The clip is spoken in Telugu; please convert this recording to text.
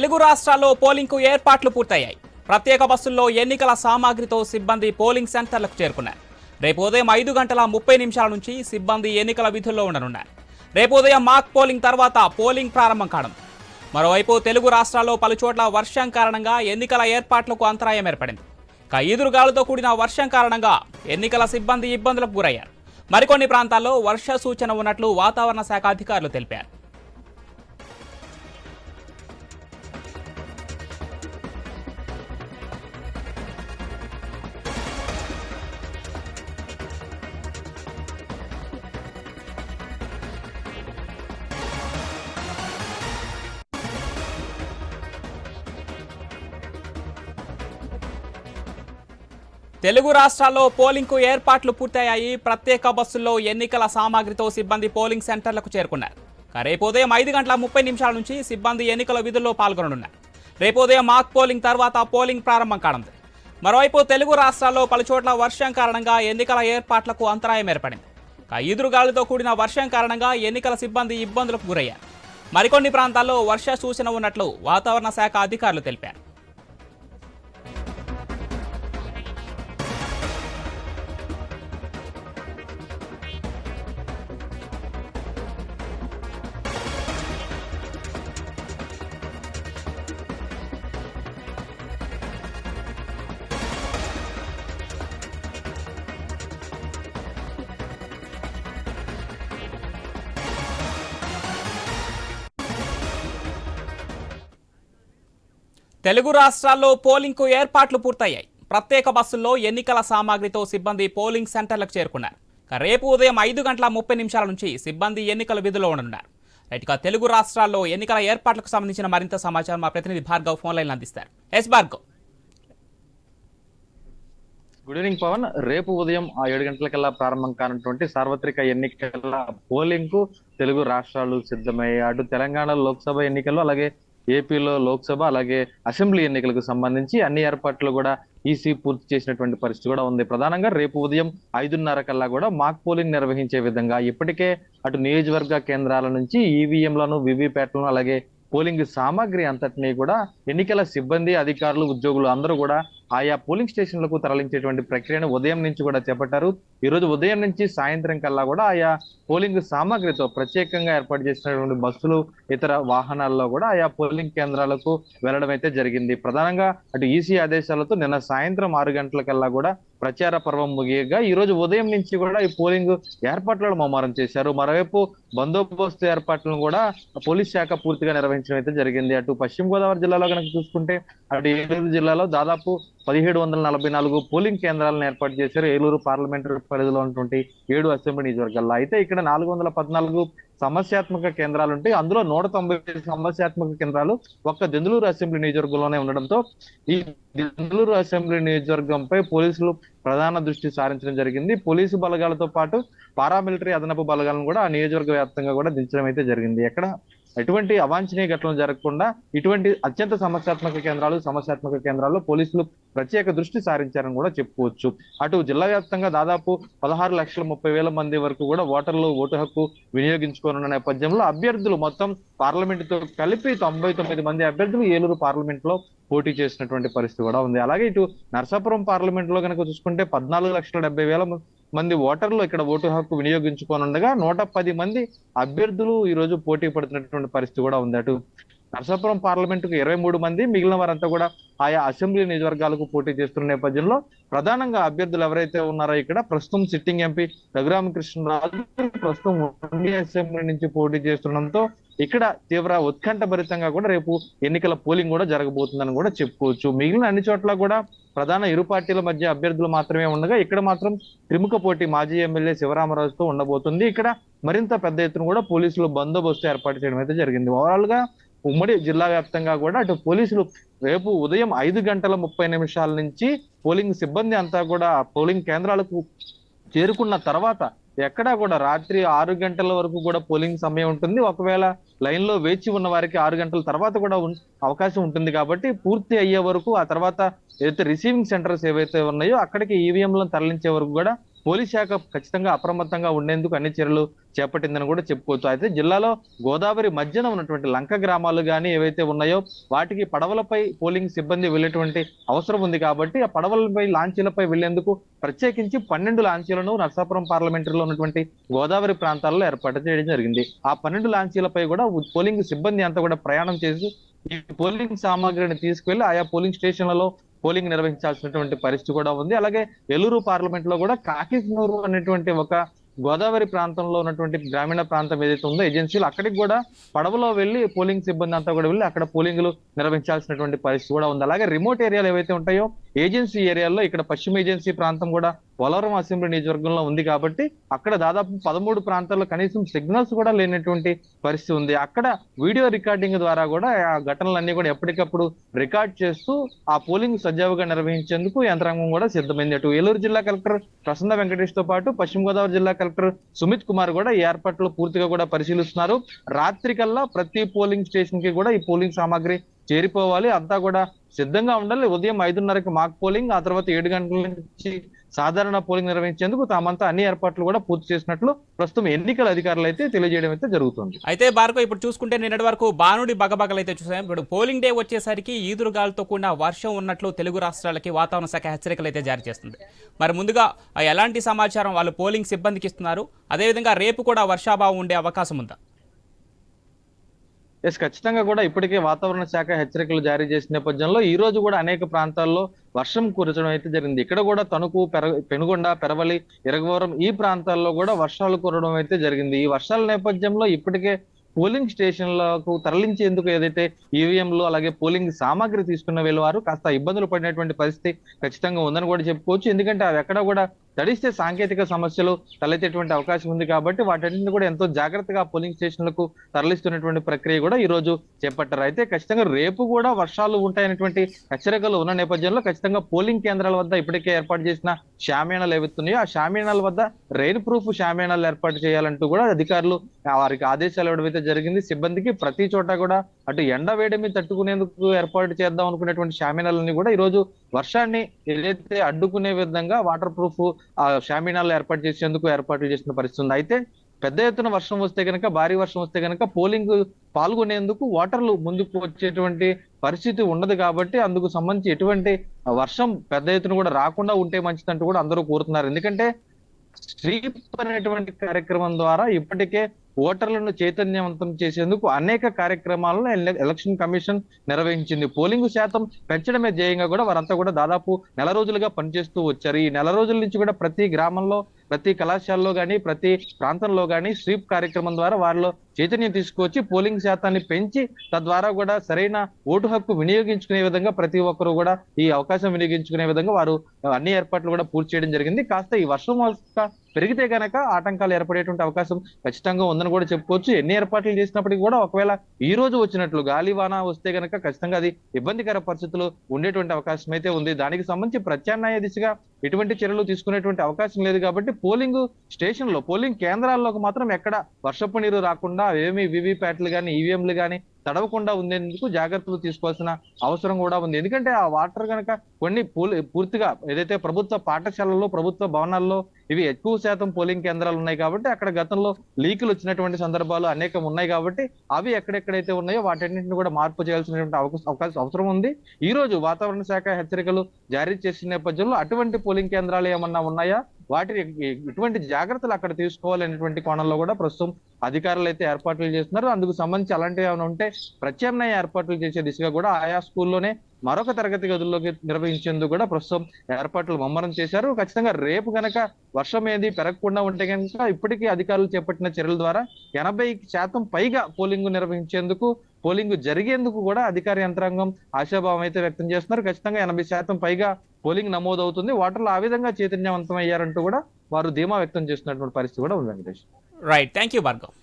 తెలుగు రాష్ట్రాల్లో పోలింగ్కు ఏర్పాట్లు పూర్తయ్యాయి. ప్రత్యేక బస్సుల్లో ఎన్నికల సామాగ్రితో సిబ్బంది పోలింగ్ సెంటర్లకు చేరుకున్నారు. రేపు ఉదయం ఐదు గంటల ముప్పై నిమిషాల నుంచి సిబ్బంది ఎన్నికల విధుల్లో ఉండనున్నారు. రేపు ఉదయం మాక్ పోలింగ్ తర్వాత పోలింగ్ ప్రారంభం కావడం మరోవైపు తెలుగు రాష్ట్రాల్లో పలుచోట్ల వర్షం కారణంగా ఎన్నికల ఏర్పాట్లకు అంతరాయం ఏర్పడింది. ఇక కూడిన వర్షం కారణంగా ఎన్నికల సిబ్బంది ఇబ్బందులకు గురయ్యారు. మరికొన్ని ప్రాంతాల్లో వర్ష సూచన ఉన్నట్లు వాతావరణ శాఖ అధికారులు తెలిపారు. తెలుగు రాష్ట్రాల్లో పోలింగ్కు ఏర్పాట్లు పూర్తయ్యాయి. ప్రత్యేక బస్సుల్లో ఎన్నికల సామాగ్రితో సిబ్బంది పోలింగ్ సెంటర్లకు చేరుకున్నారు. రేపు ఉదయం ఐదు గంటల ముప్పై నిమిషాల నుంచి సిబ్బంది ఎన్నికల విధుల్లో పాల్గొననున్నారు. రేపు ఉదయం మాక్ పోలింగ్ తర్వాత పోలింగ్ ప్రారంభం కానుంది. మరోవైపు తెలుగు రాష్ట్రాల్లో పలుచోట్ల వర్షం కారణంగా ఎన్నికల ఏర్పాట్లకు అంతరాయం ఏర్పడింది. ఈదురుగాలితో కూడిన వర్షం కారణంగా ఎన్నికల సిబ్బంది ఇబ్బందులకు గురయ్యారు. మరికొన్ని ప్రాంతాల్లో వర్ష సూచన ఉన్నట్లు వాతావరణ శాఖ అధికారులు తెలిపారు. తెలుగు రాష్ట్రాల్లో పోలింగ్కు ఏర్పాట్లు పూర్తయ్యాయి. ప్రత్యేక బస్సుల్లో ఎన్నికల సామాగ్రితో సిబ్బంది పోలింగ్ సెంటర్లకు చేరుకున్నారు. రేపు ఉదయం ఐదు గంటల ముప్పై నిమిషాల నుంచి సిబ్బంది ఎన్నికల విధుల్లో ఉండనున్నారు. రైట్ తెలుగు రాష్ట్రాల్లో ఎన్నికల ఏర్పాట్లకు సంబంధించిన మరింత సమాచారం మా ప్రతినిధి భార్గవ్ ఫోన్ లైన్ అందిస్తారు. Yes Bhargav. Good evening Pavan రేపు ఉదయం ఆ ఏడు గంటలకల్లా ప్రారంభం కానటువంటి సార్వత్రిక ఎన్నికల పోలింగ్కు తెలుగు రాష్ట్రాలు సిద్ధమయ్యాయి. అటు తెలంగాణ లోక్సభ ఎన్నికల్లో అలాగే ఏపీలో లోక్సభ అలాగే అసెంబ్లీ ఎన్నికలకు సంబంధించి అన్ని ఏర్పాట్లు కూడా ఈసీ పూర్తి చేసినటువంటి పరిస్థితి కూడా ఉంది. ప్రధానంగా రేపు ఉదయం ఐదున్నర కల్లా కూడా మాక్ పోలింగ్ నిర్వహించే విధంగా ఇప్పటికే అటు నియోజకవర్గ కేంద్రాల నుంచి ఈవీఎంలను వివిప్యాట్లను అలాగే పోలింగ్ సామాగ్రి అంతటినీ కూడా ఎన్నికల సిబ్బంది అధికారులు ఉద్యోగులు అందరూ కూడా ఆయా పోలింగ్ స్టేషన్లకు తరలించేటువంటి ప్రక్రియను ఉదయం నుంచి కూడా చేపట్టారు. ఈ రోజు ఉదయం నుంచి సాయంత్రం కల్లా కూడా ఆయా పోలింగ్ సామాగ్రితో ప్రత్యేకంగా ఏర్పాటు చేసినటువంటి బస్సులు ఇతర వాహనాల్లో కూడా ఆయా పోలింగ్ కేంద్రాలకు వెళ్ళడం అయితే జరిగింది. ప్రధానంగా అటు ఈసీ ఆదేశాలతో నిన్న సాయంత్రం ఆరు గంటలకల్లా కూడా ప్రచార పర్వం ముగియగా ఈ రోజు ఉదయం నుంచి కూడా ఈ పోలింగ్ ఏర్పాట్లను ముమ్మరం చేశారు. మరోవైపు బందోబస్తు ఏర్పాట్లను కూడా పోలీస్ శాఖ పూర్తిగా నిర్వహించడం అయితే జరిగింది. అటు పశ్చిమ గోదావరి జిల్లాలో కనుక చూసుకుంటే అటు ఏలూరు జిల్లాలో దాదాపు పదిహేడు వందల నలభై నాలుగు పోలింగ్ కేంద్రాలను ఏర్పాటు చేశారు. ఏలూరు పార్లమెంటరీ పరిధిలో ఉన్నటువంటి ఏడు అసెంబ్లీ నియోజకవర్గాల్లో. అయితే ఇక్కడ నాలుగు వందల పద్నాలుగు సమస్యాత్మక కేంద్రాలు ఉంటాయి. అందులో నూట తొంభై సమస్యాత్మక కేంద్రాలు ఒక్క దెందులూరు అసెంబ్లీ నియోజకవర్గంలోనే ఉండడంతో ఈ దెందులూరు అసెంబ్లీ నియోజకవర్గంపై పోలీసులు ప్రధాన దృష్టి సారించడం జరిగింది. పోలీసు బలగాలతో పాటు పారామిలిటరీ అదనపు బలగాలను కూడా ఆ నియోజకవర్గ వ్యాప్తంగా కూడా దించడం అయితే జరిగింది. ఎక్కడ? ఎటువంటి అవాంఛనీయ ఘటనలు జరగకుండా ఇటువంటి అత్యంత సమస్యాత్మక కేంద్రాలు సమస్యాత్మక కేంద్రాల్లో పోలీసులు ప్రత్యేక దృష్టి సారించారని కూడా చెప్పుకోవచ్చు. అటు జిల్లా వ్యాప్తంగా దాదాపు పదహారు లక్షల ముప్పై వేల మంది వరకు కూడా ఓటర్లు ఓటు హక్కు వినియోగించుకోనున్న నేపథ్యంలో అభ్యర్థులు మొత్తం పార్లమెంట్తో కలిపి తొంభై తొమ్మిది మంది అభ్యర్థులు ఏలూరు పార్లమెంట్లో పోటీ చేసినటువంటి పరిస్థితి కూడా ఉంది. అలాగే ఇటు నర్సాపురం పార్లమెంట్లో కనుక చూసుకుంటే పద్నాలుగు లక్షల డెబ్బై వేల మంది ఓటర్లు ఇక్కడ ఓటు హక్కు వినియోగించుకోనుండగా నూట పది మంది అభ్యర్థులు ఈ రోజు పోటీ పడుతున్నటువంటి పరిస్థితి కూడా ఉంది. అటు నర్సాపురం పార్లమెంట్కు ఇరవై మూడు మంది మిగిలిన వారంతా కూడా ఆయా అసెంబ్లీ నియోజకవర్గాలకు పోటీ చేస్తున్న నేపథ్యంలో ప్రధానంగా అభ్యర్థులు ఎవరైతే ఉన్నారో ఇక్కడ ప్రస్తుతం సిట్టింగ్ ఎంపీ రఘురామకృష్ణరాజు ప్రస్తుతం ఉండి అసెంబ్లీ నుంచి పోటీ చేస్తుండడంతో ఇక్కడ తీవ్ర ఉత్కంఠ భరితంగా కూడా రేపు ఎన్నికల పోలింగ్ కూడా జరగబోతుందని కూడా చెప్పుకోవచ్చు. మిగిలిన అన్ని చోట్ల కూడా ప్రధాన ఇరు పార్టీల మధ్య అభ్యర్థులు మాత్రమే ఉండగా ఇక్కడ మాత్రం త్రిముఖ పోటీ మాజీ ఎమ్మెల్యే శివరామరాజుతో ఉండబోతుంది. ఇక్కడ మరింత పెద్ద ఎత్తున కూడా పోలీసులు బందోబస్తు ఏర్పాటు చేయడం అయితే జరిగింది. ఓవరాల్గా ఉమ్మడి జిల్లా వ్యాప్తంగా కూడా అటు పోలీసులు రేపు ఉదయం ఐదు గంటల ముప్పై నిమిషాల నుంచి పోలింగ్ సిబ్బంది అంతా కూడా పోలింగ్ కేంద్రాలకు చేరుకున్న తర్వాత ఎక్కడా కూడా రాత్రి ఆరు గంటల వరకు కూడా పోలింగ్ సమయం ఉంటుంది. ఒకవేళ లైన్లో వేచి ఉన్న వారికి ఆరు గంటల తర్వాత కూడా అవకాశం ఉంటుంది కాబట్టి పూర్తి అయ్యే వరకు ఆ తర్వాత ఏదైతే రిసీవింగ్ సెంటర్స్ ఏవైతే ఉన్నాయో అక్కడికి ఈవీఎంలను తరలించే వరకు కూడా పోలీస్ శాఖ ఖచ్చితంగా అప్రమత్తంగా ఉండేందుకు అన్ని చర్యలు చేపట్టిందని కూడా చెప్పుకోవచ్చు. అయితే జిల్లాలో గోదావరి మధ్యన ఉన్నటువంటి లంక గ్రామాలు కానీ ఏవైతే ఉన్నాయో వాటికి పడవలపై పోలింగ్ సిబ్బంది వెళ్ళేటువంటి అవసరం ఉంది కాబట్టి ఆ పడవలపై లాంచీలపై వెళ్ళేందుకు ప్రత్యేకించి పన్నెండు లాంచీలను నర్సాపురం పార్లమెంటరీలో ఉన్నటువంటి గోదావరి ప్రాంతాల్లో ఏర్పాటు చేయడం జరిగింది. ఆ పన్నెండు లాంచీలపై కూడా పోలింగ్ సిబ్బంది అంతా కూడా ప్రయాణం చేసి ఈ పోలింగ్ సామాగ్రిని తీసుకువెళ్ళి ఆయా పోలింగ్ స్టేషన్లలో పోలింగ్ నిర్వహించాల్సినటువంటి పరిస్థితి కూడా ఉంది. అలాగే ఏలూరు పార్లమెంట్లో కూడా కాకినూరు అనేటువంటి ఒక గోదావరి ప్రాంతంలో ఉన్నటువంటి గ్రామీణ ప్రాంతం ఏదైతే ఉందో ఏజెన్సీలు అక్కడికి కూడా పడవలో వెళ్ళి పోలింగ్ సిబ్బంది అంతా కూడా వెళ్ళి అక్కడ పోలింగ్లు నిర్వహించాల్సినటువంటి పరిస్థితి కూడా ఉంది. అలాగే రిమోట్ ఏరియాలు ఏవైతే ఉంటాయో ఏజెన్సీ ఏరియాల్లో ఇక్కడ పశ్చిమ ఏజెన్సీ ప్రాంతం కూడా పోలవరం అసెంబ్లీ నియోజకవర్గంలో ఉంది కాబట్టి అక్కడ దాదాపు పదమూడు ప్రాంతాల్లో కనీసం సిగ్నల్స్ కూడా లేనటువంటి పరిస్థితి ఉంది. అక్కడ వీడియో రికార్డింగ్ ద్వారా కూడా ఆ ఘటనలన్నీ కూడా ఎప్పటికప్పుడు రికార్డ్ చేస్తూ ఆ పోలింగ్ సజావుగా నిర్వహించేందుకు యంత్రాంగం కూడా సిద్ధమైంది. అటు ఏలూరు జిల్లా కలెక్టర్ ప్రసన్న వెంకటేష్తో పాటు పశ్చిమ గోదావరి జిల్లా కలెక్టర్ సుమిత్ కుమార్ కూడా ఈ ఏర్పాట్లు పూర్తిగా కూడా పరిశీలిస్తున్నారు. రాత్రి కల్లా ప్రతి పోలింగ్ స్టేషన్కి కూడా ఈ పోలింగ్ సామాగ్రి చేరిపోవాలి. అంతా కూడా సిద్ధంగా ఉండాలి. ఉదయం ఐదున్నరకి మాక్ పోలింగ్ ఆ తర్వాత ఏడు గంటల నుంచి సాధారణ పోలింగ్ నిర్వహించేందుకు తామంతా అన్ని ఏర్పాట్లు కూడా పూర్తి చేసినట్లు ప్రస్తుతం ఎన్నికల అధికారులు అయితే తెలియజేయడం అయితే జరుగుతుంది. అయితే భార్గవ్ ఇప్పుడు చూసుకుంటే నిన్నటి వరకు బానుడి బగబగలు అయితే చూసాం. ఇప్పుడు పోలింగ్ డే వచ్చేసరికి ఈదురుగాలతో కూడిన వర్షం ఉన్నట్లు తెలుగు రాష్ట్రాలకి వాతావరణ శాఖ హెచ్చరికలు అయితే జారీ చేస్తుంది. మరి ముందుగా ఎలాంటి సమాచారం వాళ్ళు పోలింగ్ సిబ్బందికి ఇస్తున్నారు అదేవిధంగా రేపు కూడా వర్షాభావం ఉండే అవకాశం ఉందా? ఎస్ ఖచ్చితంగా కూడా ఇప్పటికే వాతావరణ శాఖ హెచ్చరికలు జారీ చేసిన నేపథ్యంలో ఈ రోజు కూడా అనేక ప్రాంతాల్లో వర్షం కురచడం అయితే జరిగింది. ఇక్కడ కూడా తణుకు పెర పెనుగొండ పెరవలి ఇరగవరం ఈ ప్రాంతాల్లో కూడా వర్షాలు కురవడం అయితే జరిగింది. ఈ వర్షాల నేపథ్యంలో ఇప్పటికే పోలింగ్ స్టేషన్లకు తరలించేందుకు ఏదైతే ఈవీఎంలు అలాగే పోలింగ్ సామాగ్రి తీసుకున్న వీళ్ళ వారు కాస్త ఇబ్బందులు పడినటువంటి పరిస్థితి ఖచ్చితంగా ఉందని కూడా చెప్పుకోవచ్చు. ఎందుకంటే అవి ఎక్కడ కూడా తడిస్తే సాంకేతిక సమస్యలు తలెత్తేటువంటి అవకాశం ఉంది కాబట్టి వాటన్నింటిని కూడా ఎంతో జాగ్రత్తగా పోలింగ్ స్టేషన్లకు తరలిస్తున్నటువంటి ప్రక్రియ కూడా ఈ రోజు చేపట్టారు. అయితే ఖచ్చితంగా రేపు కూడా వర్షాలు ఉంటాయనేటువంటి హెచ్చరికలు ఉన్న నేపథ్యంలో ఖచ్చితంగా పోలింగ్ కేంద్రాల వద్ద ఇప్పటికే ఏర్పాటు చేసిన షామీణాలు ఏవిస్తున్నాయో ఆ షామీణాల వద్ద రెయిన్ ప్రూఫ్ షామీణాలు ఏర్పాటు చేయాలంటూ కూడా అధికారులు వారికి ఆదేశాలు ఇవ్వడం జరిగింది. సిబ్బందికి ప్రతి చోట కూడా అటు ఎండ వేడిమి తట్టుకునేందుకు ఏర్పాటు చేద్దాం అనుకునేటువంటి షామీనాలన్నీ కూడా ఈ రోజు వర్షాన్ని ఏదైతే అడ్డుకునే విధంగా వాటర్ ప్రూఫ్ ఆ షామీనాలు ఏర్పాటు చేసేందుకు ఏర్పాట్లు చేసిన పరిస్థితి ఉంది. అయితే పెద్ద ఎత్తున వర్షం వస్తే కనుక భారీ వర్షం వస్తే కనుక పోలింగ్ పాల్గొనేందుకు ఓటర్లు ముందుకు వచ్చేటువంటి పరిస్థితి ఉండదు కాబట్టి అందుకు సంబంధించి ఎటువంటి వర్షం పెద్ద ఎత్తున కూడా రాకుండా ఉంటే మంచిదంటూ కూడా అందరూ కోరుతున్నారు. ఎందుకంటే స్ట్రీప్ అనేటువంటి కార్యక్రమం ద్వారా ఇప్పటికే ఓటర్లను చైతన్యవంతం చేసేందుకు అనేక కార్యక్రమాలను ఎలక్షన్ కమిషన్ నిర్వహించింది. పోలింగ్ శాతం పెంచడమే ధ్యేయంగా కూడా వారంతా కూడా దాదాపు నెల రోజులుగా పనిచేస్తూ వచ్చారు. ఈ నెల రోజుల నుంచి కూడా ప్రతి గ్రామంలో ప్రతి కళాశాలలో కానీ ప్రతి ప్రాంతంలో కానీ స్వీప్ కార్యక్రమం ద్వారా వారిలో చైతన్యం తీసుకొచ్చి పోలింగ్ శాతాన్ని పెంచి తద్వారా కూడా సరైన ఓటు హక్కు వినియోగించుకునే విధంగా ప్రతి ఒక్కరూ కూడా ఈ అవకాశం వినియోగించుకునే విధంగా వారు అన్ని ఏర్పాట్లు కూడా పూర్తి చేయడం జరిగింది. కాస్త ఈ వర్షం వస్త పెరిగితే గనక ఆటంకాలు ఏర్పడేటువంటి అవకాశం ఖచ్చితంగా ఉందని కూడా చెప్పుకోవచ్చు. ఎన్ని ఏర్పాట్లు చేసినప్పటికీ కూడా ఒకవేళ ఈ రోజు వచ్చినట్లు గాలి వాన వస్తే గనక ఖచ్చితంగా అది ఇబ్బందికర పరిస్థితులు ఉండేటువంటి అవకాశం అయితే ఉంది. దానికి సంబంధించి ప్రత్యామ్నాయ దిశగా ఎటువంటి చర్యలు తీసుకునేటువంటి అవకాశం లేదు కాబట్టి పోలింగ్ స్టేషన్లో పోలింగ్ కేంద్రాల్లోకి మాత్రం ఎక్కడ వర్షపు నీరు రాకుండా ఏమి వివిప్యాట్లు కానీ ఈవీఎంలు కానీ తడవకుండా ఉండేందుకు జాగ్రత్తలు తీసుకోవాల్సిన అవసరం కూడా ఉంది. ఎందుకంటే ఆ వాటర్ కనుక కొన్ని పూర్తిగా ఏదైతే ప్రభుత్వ పాఠశాలల్లో ప్రభుత్వ భవనాల్లో ఇవి ఎక్కువ శాతం పోలింగ్ కేంద్రాలు ఉన్నాయి కాబట్టి అక్కడ గతంలో లీకులు వచ్చినటువంటి సందర్భాలు అనేకం ఉన్నాయి కాబట్టి అవి ఎక్కడెక్కడైతే ఉన్నాయో వాటన్నింటిని కూడా మార్పు చేయాల్సినటువంటి అవకాశం అవసరం ఉంది. ఈ రోజు వాతావరణ శాఖ హెచ్చరికలు జారీ చేసిన నేపథ్యంలో అటువంటి పోలింగ్ కేంద్రాలు ఏమన్నా ఉన్నాయా? వాటి ఇటువంటి జాగ్రత్తలు అక్కడ తీసుకోవాలనేటువంటి కోణంలో కూడా ప్రస్తుతం అధికారులు అయితే ఏర్పాట్లు చేస్తున్నారు. అందుకు సంబంధించి అలాంటివి ఏమైనా ఉంటే ప్రత్యామ్నాయ ఏర్పాట్లు చేసే దిశగా కూడా ఆయా స్కూల్లోనే మరొక తరగతి గదుల్లోకి నిర్వహించేందుకు కూడా ప్రస్తుతం ఏర్పాట్లు ముమ్మరం చేశారు. ఖచ్చితంగా రేపు కనుక వర్షం ఏది పెరగకుండా ఉంటే కనుక ఇప్పటికీ అధికారులు చేపట్టిన చర్యల ద్వారా ఎనభై శాతం పైగా పోలింగ్ నిర్వహించేందుకు పోలింగ్ జరిగేందుకు కూడా అధికార యంత్రాంగం ఆశాభావం అయితే వ్యక్తం చేస్తున్నారు. ఖచ్చితంగా ఎనభై శాతం పైగా పోలింగ్ నమోదవుతుంది. ఓటర్లు ఆ విధంగా చైతన్యవంతం అయ్యారంటూ కూడా వారు ధీమా వ్యక్తం చేస్తున్నటువంటి పరిస్థితి కూడా ఉంది Venkatesh. Right thank you Bhargav